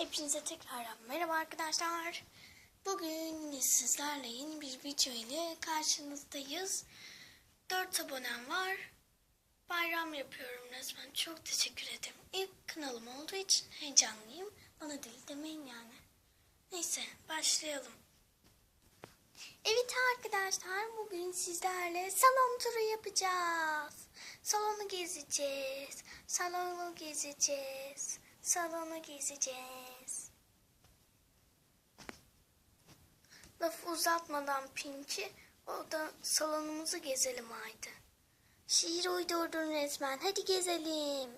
Hepinize tekrardan merhaba arkadaşlar. Bugün sizlerle yeni bir video ile karşınızdayız. 4 abonem var. Bayram yapıyorum resmen. Çok teşekkür ederim. İlk kanalım olduğu için heyecanlıyım. Bana deli demeyin yani. Neyse başlayalım. Evet arkadaşlar bugün sizlerle salon turu yapacağız. Salonu gezeceğiz. Salonu gezeceğiz. Salonu gezeceğiz. Lafı uzatmadan Pinky o da salonumuzu gezelim haydi. Şiir uydurdun resmen. Hadi gezelim.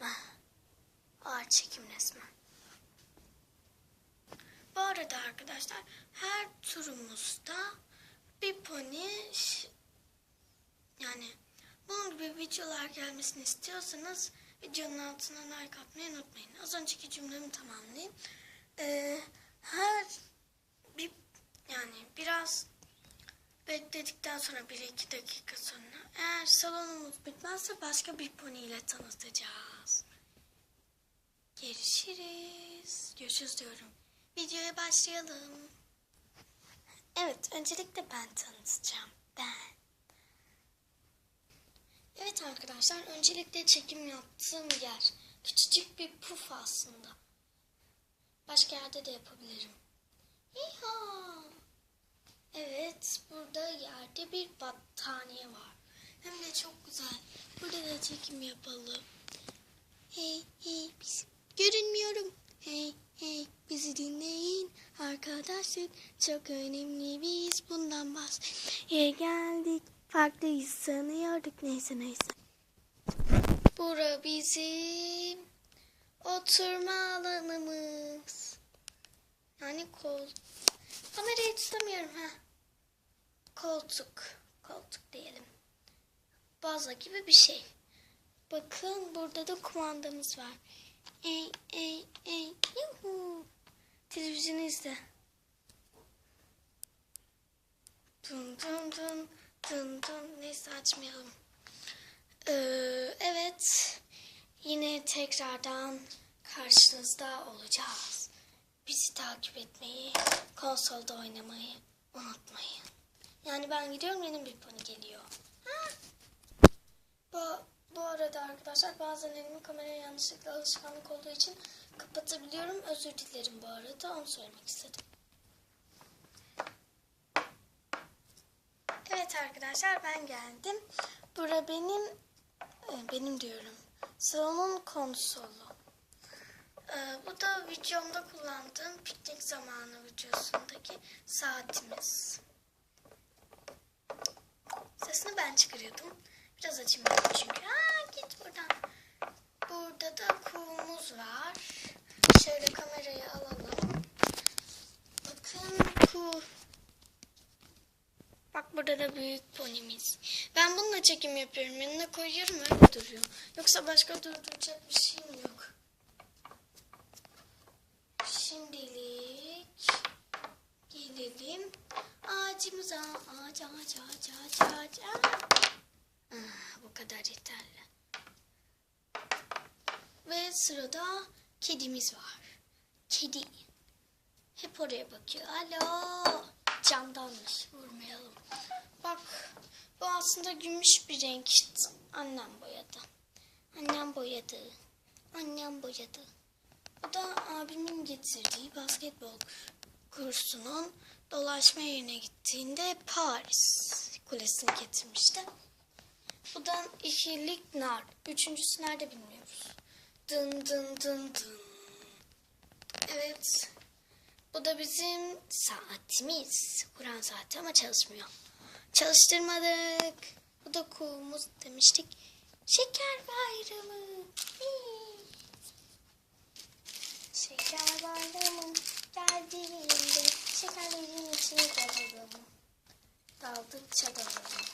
Ah, Ağır çekim resmen. Bu arada arkadaşlar her turumuzda bir pony yani bunun gibi videolar gelmesini istiyorsanız videonun altına like atmayı unutmayın. Az önceki cümlemi tamamlayayım. Ee, her bir yani biraz bekledikten sonra bir iki dakika sonra eğer salonumuz bitmezse başka bir pony ile tanıtacağız. Görüşürüz. Görüşürüz diyorum. Videoya başlayalım. Evet, öncelikle ben tanıtacağım. Ben. Evet arkadaşlar, öncelikle çekim yaptığım yer. Küçücük bir puf aslında. Başka yerde de yapabilirim. Yeehaw! Evet, burada yerde bir battaniye var. Hem de çok güzel. Burada da çekim yapalım. Hey hey biz görünmüyorum. Hey hey bizi dinleyin arkadaşlar çok önemli biz bundan bahsetmeye geldik. Farklıyız sanıyorduk neyse neyse. Bura bizim oturma alanımız. Yani kol. Kamerayı tutamıyorum ha. Koltuk. Koltuk diyelim. Baza gibi bir şey. Bakın burada da kumandamız var. Ey açmayalım. Ee, evet. Yine tekrardan karşınızda olacağız. Bizi takip etmeyi, konsolda oynamayı unutmayın. Yani ben gidiyorum benim bir pony geliyor. Bu, bu arada arkadaşlar bazen elimi kameraya yanlışlıkla alışkanlık olduğu için kapatabiliyorum. Özür dilerim bu arada. Onu söylemek istedim. Evet arkadaşlar ben geldim. Bura benim e, benim diyorum. Salonun konsolu. Ee, bu da videomda kullandığım piknik zamanı videosundaki saatimiz. Sesini ben çıkarıyordum. Biraz açayım çünkü. Aa, git buradan. Burada da kuğumuz var. Şöyle kamerayı alalım. Bakın kuğu. Bak burada da büyük ponimiz. Ben bununla çekim yapıyorum. Yanına koyuyorum öyle duruyor. Yoksa başka durduracak bir şeyim yok. Şimdilik gelelim ağacımıza. Ağaç, ağaç, ağaç, ağaç, ağaç. ağaç. Ah, bu kadar yeterli. Ve sırada kedimiz var. Kedi. Hep oraya bakıyor. Alo. Camdanmış. Vurmayalım. Bak. Bu aslında gümüş bir renk. Annem boyadı. Annem boyadı. Annem boyadı. Bu da abimin getirdiği basketbol kursunun dolaşma yerine gittiğinde Paris kulesini getirmişti. Bu da ikilik nar. Üçüncüsü nerede bilmiyoruz. Dın dın dın dın. Evet. Bu da bizim saatimiz. Kur'an saati ama çalışmıyor. Çalıştırmadık. Bu da kuğumuz demiştik. Şeker bayramı. Şeker bayramı geldiğinde şekerlerin içine dalalım. Daldıkça dalalım.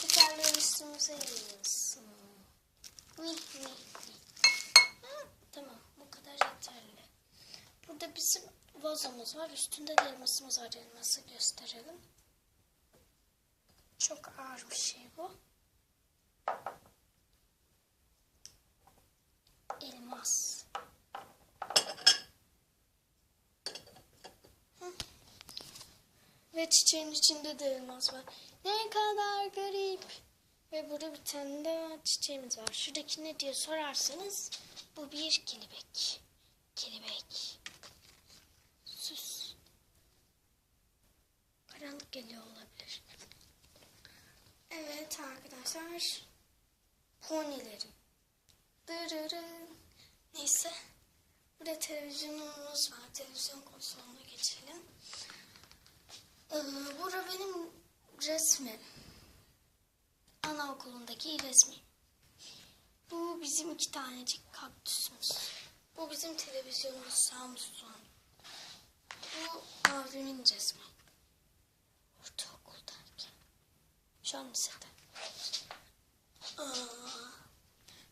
Şekerler üstümüze yayılsın. Mih mih mih. Tamam bu kadar yeterli. Burada bizim vazomuz var. Üstünde de elmasımız var. Elması gösterelim. Çok ağır bir şey bu. Elmas. Ve çiçeğin içinde de elmas var. Ne kadar garip. Ve burada bir tane de çiçeğimiz var. Şuradaki ne diye sorarsanız bu bir kelebek. Kelebek. Sus. Karanlık geliyor olabilir. Evet arkadaşlar. Ponilerim. Dırırı. Neyse. Burada televizyonumuz var. Televizyon konsoluna geçelim. Ee, burada benim resmim. Anaokulundaki resmim. Bu bizim iki tanecik kaktüsümüz. Bu bizim televizyonumuz Samsung. Bu abimin resmi. Lisede. Aa,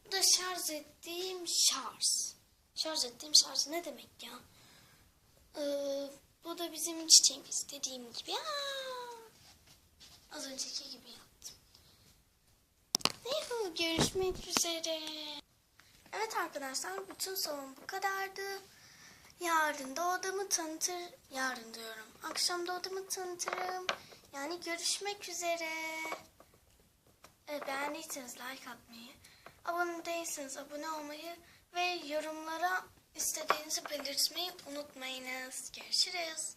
bu da şarj ettiğim şarj. Şarj ettiğim şarj ne demek ya? Ee, bu da bizim çiçeğimiz dediğim gibi. Aa, az önceki gibi yaptım. Yuhu, görüşmek üzere. Evet arkadaşlar bütün salon bu kadardı. Yarın da odamı tanıtır. Yarın diyorum. Akşam da odamı tanıtırım. Yani görüşmek üzere. Evet, beğendiyseniz like atmayı, abone değilseniz abone olmayı ve yorumlara istediğinizi belirtmeyi unutmayınız. Görüşürüz.